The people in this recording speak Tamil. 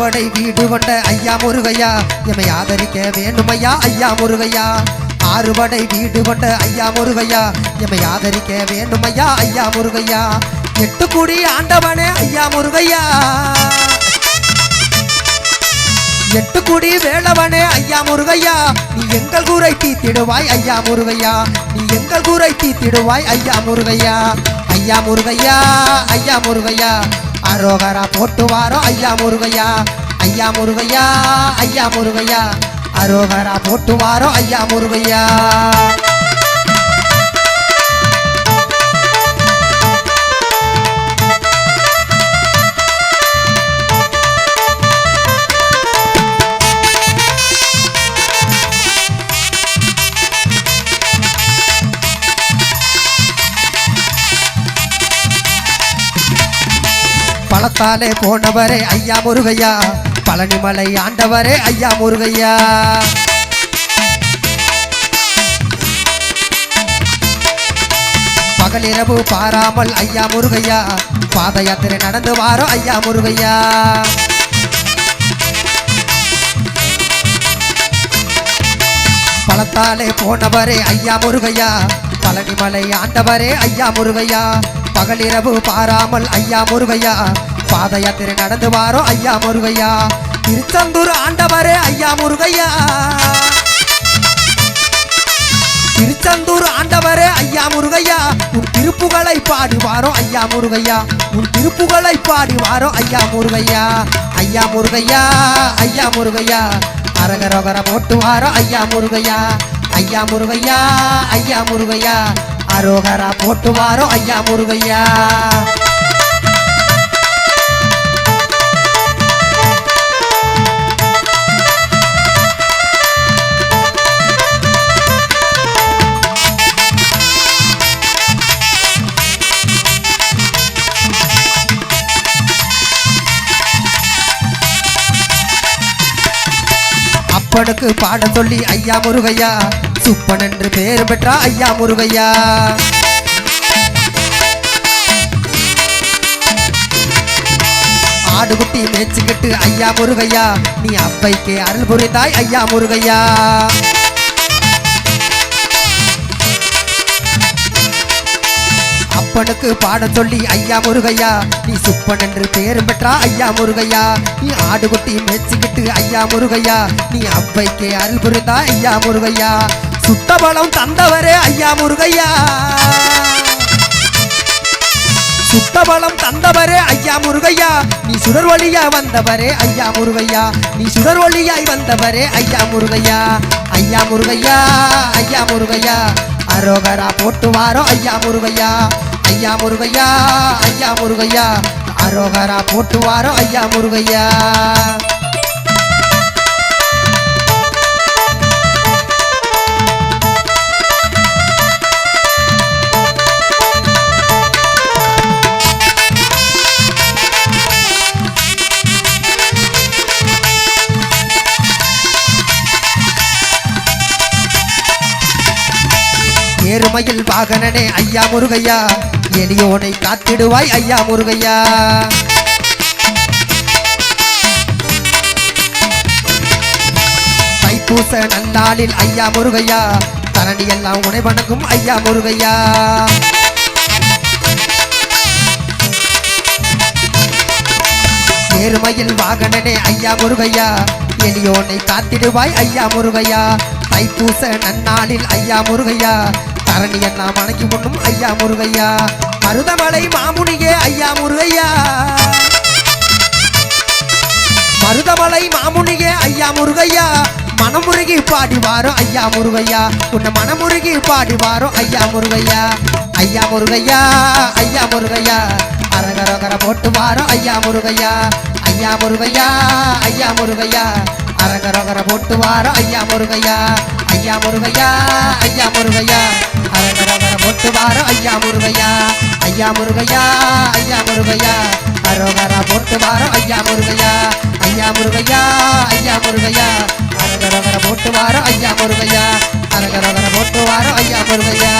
ஆறுபடை வீடு கொண்ட ஐயா முருகையா. எமை ஆதரிக்க வேண்டும் ஐயா ஐயா முருகையா ஆறுபடை வீடு கொண்ட ஐயா முருகையா. எமை ஆதரிக்க வேண்டும் ஐயா ஐயா முருகையா. எட்டு குடி ஆண்டவனே ஐயா முருகையா. எட்டு குடி வேளவனே ஐயா முருகையா. நீ எங்கள் கூரை தீத்திடுவாய் ஐயா முருகையா. நீ எங்கள் கூரை தீத்திடுவாய் ஐயா முருகையா. ஐயா முருகையா ஐயா முருகையா. அரோகரா போட்டு வாரோ ஐயா முருகையா ஐயா முருகையா ஐயா முருகையா. அரோகரா போட்டு வாரோ ஐயா முருகையா. பழத்தாலே போனவரே ஐயா முருகையா. பழனிமலை ஆண்டவரே ஐயா முருகையா. பகலிரவு பாராமல் ஐயா முருகையா. பாத யாத்திரை நடந்து வாரோ ஐயா முருகையா. பழத்தாலே போனவரே ஐயா முருகையா. பழனிமலை ஆண்டவரே ஐயா முருகையா. பகலிரவு பாராமல் ஐயா முருகையா. பாத யாத்திரை நடந்து வாரோ ஐயா முருகையா. திருச்செந்தூர் ஆண்டவரே ஐயா முருகையா. திருச்செந்தூர் ஆண்டவரே ஐயா முருகையா. உன் திருப்புகளை பாடுவாரோ ஐயா முருகையா. உன் திருப்புகளை பாடுவாரோ ஐயா முருகையா. ஐயா முருகையா ஐயா முருகையா. அரகரகர போட்டுவாரோ ஐயா முருகையா. ஐயா முருகையா ஐயா முருகையா. அரோகரா போட்டுவாரோ ஐயா முருகையா. அப்பனுக்கு பாட சொல்லி ஐயா முருகையா. சுப்பன் என்று பேர் பெற்றா ஐயா முருகையா. ஆடுகுட்டி மேய்ச்சிக்கிட்டு ஐயா முருகையா. நீ அப்பைக்கு அருள் புரிந்தாய் ஐயா முருகையா. சுப்பனுக்கு பாட சொல்லி ஐயா முருகையா நீ சுப்பன் என்று பேரும் பெற்றா ஐயா முருகையா? நீ ஆடு குட்டி மேய்ச்சிக்கிட்டு ஐயா முருகையா நீ அவ்வைக்கு அருள் புரிந்தா ஐயா முருகையா? சுத்தபலம் தந்தவரே ஐயா முருகையா? சுத்தபலம் தந்தவரே ஐயா முருகையா? நீ சுடர் வழியா வந்தவரே ஐயா முருகையா? நீ சுடர் வழியாய் வந்தவரே ஐயா முருகையா? ஐயா முருகையா ஐயா முருகையா? அரோகரா போட்டு வாரோ ஐயா முருகையா? ஐயா முருகையா ஐயா முருகையா அரோகரா போட்டு வாரோ ஐயா முருகையா? ஏறுமையில் வாகனனே ஐயா முருகையா எளியோனை காத்திடுவாய் ஐயா முருகையா. தைப்பூச நன்னாளில் ஐயா முருகையா. தரணி எல்லாம் உனை வணங்கும் ஐயா முருகையா. ஏறுமையில் வாகனனே ஐயா முருகையா. எளியோனை காத்திடுவாய் ஐயா முருகையா. தைப்பூச நன்னாளில் ஐயா முருகையா. தரணி எல்லாம் மனைக்கு கொண்டும் ஐயா முருகையா மருதமலை மாமுனியே ஐயா முருகையா. மருதமலை மாமுனியே ஐயா முருகையா. மனமுருகி பாடி வாரோ ஐயா முருகையா. உன்னை மனமுருகி பாடி வாரோ ஐயா முருகையா. ஐயா முருகையா ஐயா முருகையா. அரகரகர போட்டு வாரோ ஐயா முருகையா. ஐயா முருகையா ஐயா முருகையா. அரகரகர போட்டு வார ஐயா முருகையா ஐயா முருகையா ஐயா முருகையா. அரகரகர போட்டு வார ஐயா முருகையா ஐயா முருகையா ஐயா முருகையா. அரோகரா போட்டு வார ஐயா முருகையா ஐயா முருகையா ஐயா முருகையா. அரகரகர போட்டு வார ஐயா முருகையா. அரகரகர போட்டு வார ஐயா முருகையா.